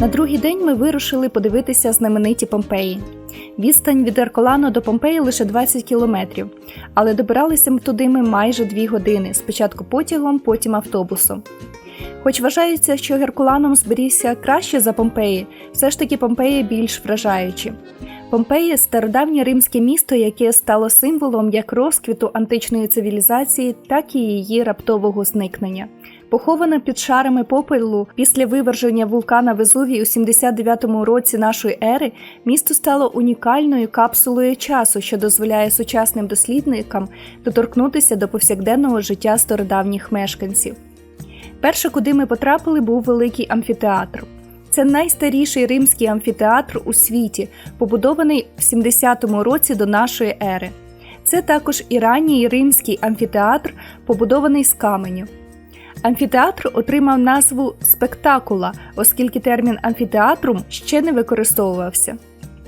На другий день ми вирушили подивитися знамениті Помпеї. Відстань від Ерколану до Помпеї лише 20 кілометрів, але добиралися ми туди ми майже дві години, спочатку потягом, потім автобусом. Хоч вважається, що Геркуланом зберігся краще за Помпеї, все ж таки Помпеї більш вражаючі. Помпеї стародавнє римське місто, яке стало символом як розквіту античної цивілізації, так і її раптового зникнення. Поховане під шарами попелу після виверження вулкана Везувій у 79-му році нашої ери, місто стало унікальною капсулою часу, що дозволяє сучасним дослідникам доторкнутися до повсякденного життя стародавніх мешканців. Перше, куди ми потрапили, був великий амфітеатр. Це найстаріший римський амфітеатр у світі, побудований в 70-му році до нашої ери. Це також і ранній римський амфітеатр, побудований з каменю. Амфітеатр отримав назву спектакула, оскільки термін амфітеатрум ще не використовувався.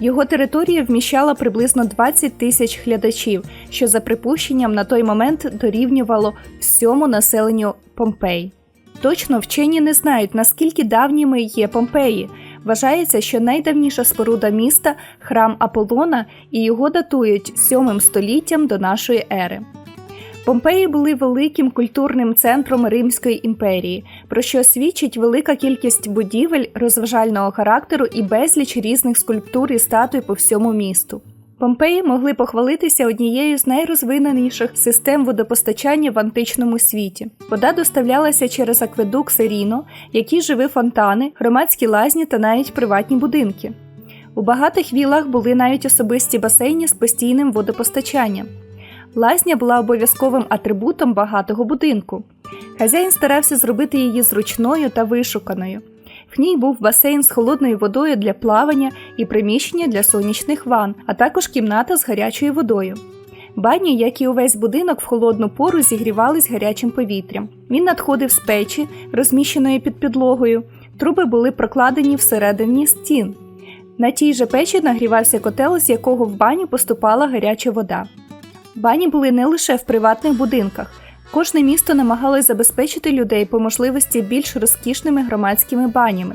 Його територія вміщала приблизно 20 тисяч глядачів, що за припущенням на той момент дорівнювало всьому населенню Помпей. Точно вчені не знають, наскільки давніми є Помпеї. Вважається, що найдавніша споруда міста храм Аполлона і його датують 7 століттям до нашої ери. Помпеї були великим культурним центром Римської імперії, про що свідчить велика кількість будівель розважального характеру і безліч різних скульптур і статуй по всьому місту. Помпеї могли похвалитися однією з найрозвиненіших систем водопостачання в античному світі. Вода доставлялася через акведук Серіно, які живі фонтани, громадські лазні та навіть приватні будинки. У багатих вілах були навіть особисті басейні з постійним водопостачанням. Лазня була обов'язковим атрибутом багатого будинку. Хазяїн старався зробити її зручною та вишуканою. В ній був басейн з холодною водою для плавання і приміщення для сонячних ванн, а також кімната з гарячою водою. Бані, як і увесь будинок, в холодну пору зігрівались гарячим повітрям. Він надходив з печі, розміщеної під підлогою. Труби були прокладені всередині стін. На тій же печі нагрівався котел, з якого в баню поступала гаряча вода. Бані були не лише в приватних будинках. Кожне місто намагалось забезпечити людей по можливості більш розкішними громадськими банями.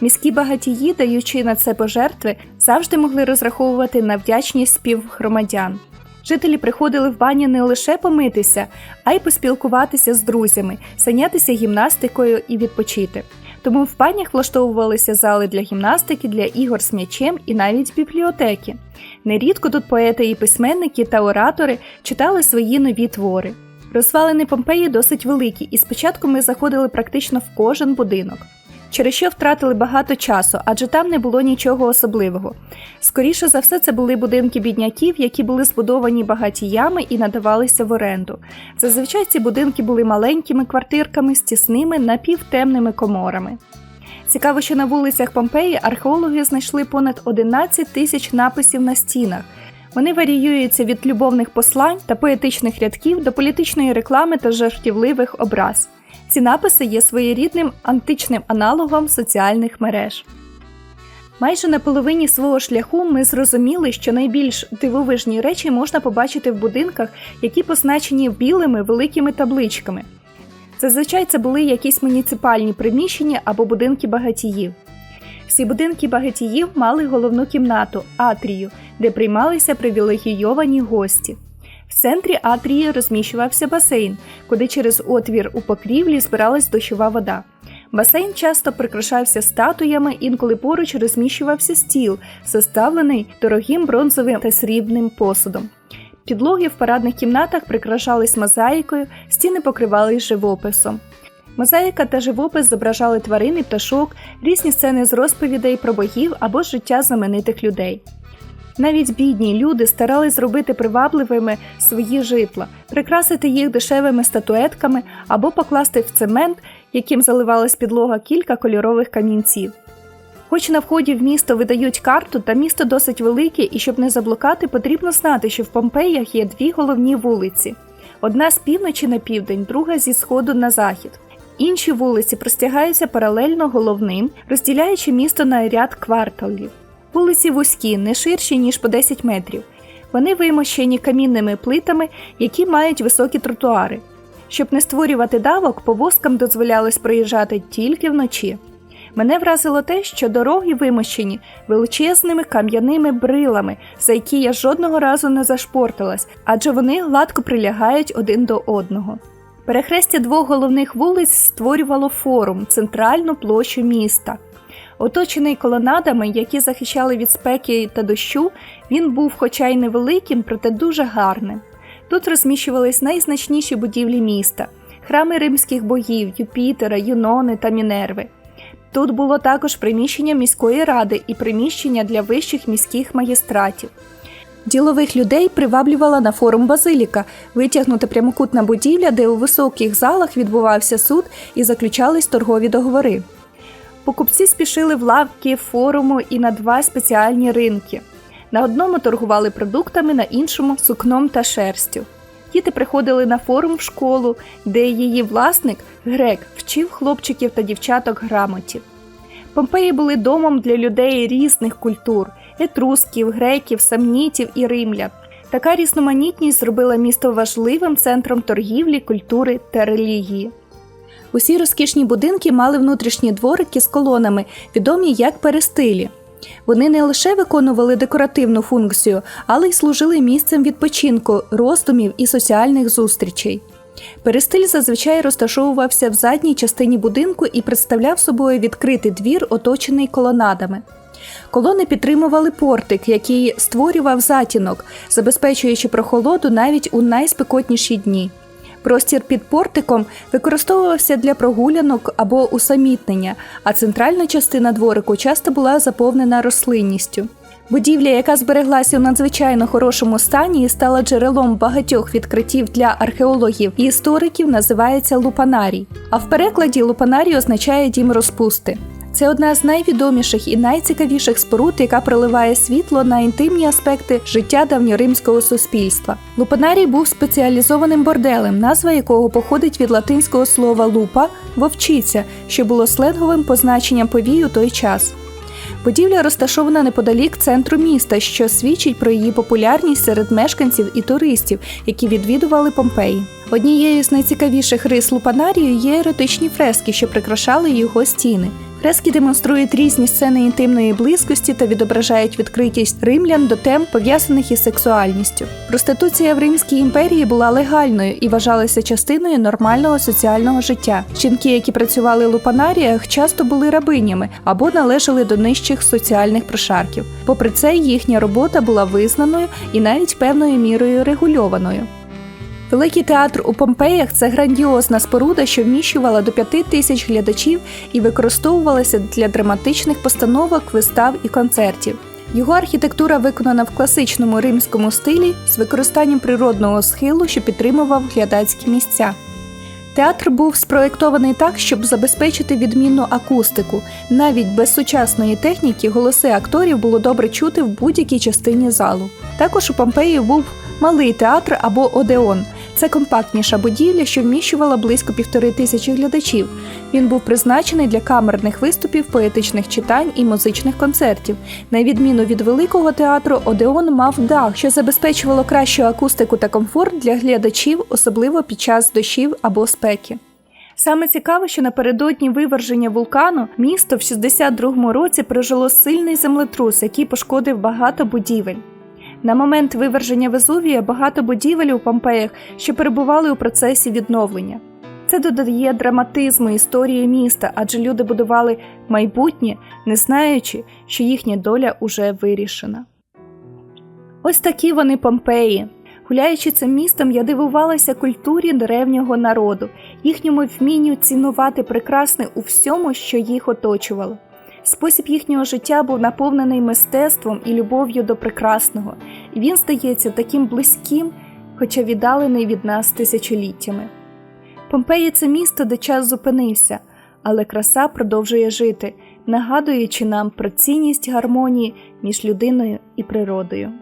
Міські багатії, даючи на це пожертви, завжди могли розраховувати на вдячність співгромадян. Жителі приходили в баню не лише помитися, а й поспілкуватися з друзями, зайнятися гімнастикою і відпочити. Тому в банях влаштовувалися зали для гімнастики, для ігор з м'ячем і навіть бібліотеки. Нерідко тут поети і письменники та оратори читали свої нові твори. Розвалини Помпеї досить великі, і спочатку ми заходили практично в кожен будинок. Через що втратили багато часу, адже там не було нічого особливого. Скоріше за все, це були будинки бідняків, які були збудовані багатіями і надавалися в оренду. Зазвичай ці будинки були маленькими квартирками з тісними напівтемними коморами. Цікаво, що на вулицях Помпеї археологи знайшли понад 11 тисяч написів на стінах. Вони варіюються від любовних послань та поетичних рядків до політичної реклами та жартівливих образ. Ці написи є своєрідним античним аналогом соціальних мереж. Майже на половині свого шляху ми зрозуміли, що найбільш дивовижні речі можна побачити в будинках, які позначені білими великими табличками. Зазвичай це були якісь муніципальні приміщення або будинки багатіїв. Всі будинки багатіїв мали головну кімнату атрію, де приймалися привілегійовані гості. В центрі атрії розміщувався басейн, куди через отвір у покрівлі збиралась дощова вода. Басейн часто прикрашався статуями, інколи поруч розміщувався стіл, заставлений дорогим бронзовим та срібним посудом. Підлоги в парадних кімнатах прикрашались мозаїкою, стіни покривались живописом. Мозаїка та живопис зображали тварин і пташок, різні сцени з розповідей про богів або життя знаменитих людей. Навіть бідні люди старались зробити привабливими свої житла, прикрасити їх дешевими статуетками або покласти в цемент, яким заливалась підлога кілька кольорових камінців. Хоч на вході в місто видають карту, та місто досить велике, і щоб не заблукати, потрібно знати, що в Помпеях є дві головні вулиці: одна з півночі на південь, друга зі сходу на захід. Інші вулиці простягаються паралельно головним, розділяючи місто на ряд кварталів. Вулиці вузькі, не ширші, ніж по 10 метрів. Вони вимощені камінними плитами, які мають високі тротуари. Щоб не створювати давок, повозкам дозволялось проїжджати тільки вночі. Мене вразило те, що дороги вимощені величезними кам'яними брилами, за які я жодного разу не зашпортилась, адже вони гладко прилягають один до одного. Перехрестя двох головних вулиць створювало форум, центральну площу міста. Оточений колонадами, які захищали від спеки та дощу, він був, хоча й невеликим, проте дуже гарним. Тут розміщувались найзначніші будівлі міста, храми римських богів, Юпітера, Юнони та Мінерви. Тут було також приміщення міської ради і приміщення для вищих міських магістратів. Ділових людей приваблювала на форум Базиліка, витягнута прямокутна будівля, де у високих залах відбувався суд і заключались торгові договори. Покупці спішили в лавки форуму і на два спеціальні ринки. На одному торгували продуктами, на іншому сукном та шерстю. Діти приходили на форум в школу, де її власник, грек, вчив хлопчиків та дівчаток грамоті. Помпеї були домом для людей різних культур етрусків, греків, самнітів і римлян. Така різноманітність зробила місто важливим центром торгівлі, культури та релігії. Усі розкішні будинки мали внутрішні дворики з колонами, відомі як перестилі. Вони не лише виконували декоративну функцію, але й служили місцем відпочинку, роздумів і соціальних зустрічей. Перестиль зазвичай розташовувався в задній частині будинку і представляв собою відкритий двір, оточений колонадами. Колони підтримували портик, який створював затінок, забезпечуючи прохолоду навіть у найспекотніші дні. Простір під портиком використовувався для прогулянок або усамітнення, а центральна частина дворику часто була заповнена рослинністю. Будівля, яка збереглася у надзвичайно хорошому стані і стала джерелом багатьох відкриттів для археологів і істориків, називається Лупанарій. А в перекладі Лупанарій означає дім розпусти. Це одна з найвідоміших і найцікавіших споруд, яка проливає світло на інтимні аспекти життя давньоримського суспільства. Лупанарій був спеціалізованим борделем, назва якого походить від латинського слова лупа вовчиця, що було сленговим позначенням повій у той час. Будівля розташована неподалік центру міста, що свідчить про її популярність серед мешканців і туристів, які відвідували Помпеї. Однією з найцікавіших рис Лупанарію є еротичні фрески, що прикрашали його стіни. Фрески демонструють різні сцени інтимної близькості та відображають відкритість римлян до тем, пов'язаних із сексуальністю. Проституція в Римській імперії була легальною і вважалася частиною нормального соціального життя. Жінки, які працювали в лупанаріях, часто були рабинями або належали до нижчих соціальних прошарків. Попри це, їхня робота була визнаною і навіть певною мірою регульованою. Великий театр у Помпеях це грандіозна споруда, що вміщувала до п'яти тисяч глядачів і використовувалася для драматичних постановок, вистав і концертів. Його архітектура виконана в класичному римському стилі з використанням природного схилу, що підтримував глядацькі місця. Театр був спроєктований так, щоб забезпечити відмінну акустику. Навіть без сучасної техніки голоси акторів було добре чути в будь-якій частині залу. Також у Помпеї був малий театр або Одеон. Це компактніша будівля, що вміщувала близько півтори тисячі глядачів. Він був призначений для камерних виступів, поетичних читань і музичних концертів. На відміну від великого театру, Одеон мав дах, що забезпечувало кращу акустику та комфорт для глядачів, особливо під час дощів або спеки. Саме цікаве, що напередодні виверження вулкану місто в 62-му році пережило сильний землетрус, який пошкодив багато будівель. На момент виверження Везувія багато будівель у Помпеях, що перебували у процесі відновлення. Це додає драматизму історії міста, адже люди будували майбутнє, не знаючи, що їхня доля уже вирішена. Ось такі вони Помпеї. Гуляючи цим містом, я дивувалася культурі древнього народу, їхньому вмінню цінувати прекрасне у всьому, що їх оточувало. Спосіб їхнього життя був наповнений мистецтвом і любов'ю до прекрасного, і він здається таким близьким, хоча віддалений від нас тисячоліттями. Помпеї це місто, де час зупинився, але краса продовжує жити, нагадуючи нам про цінність гармонії між людиною і природою.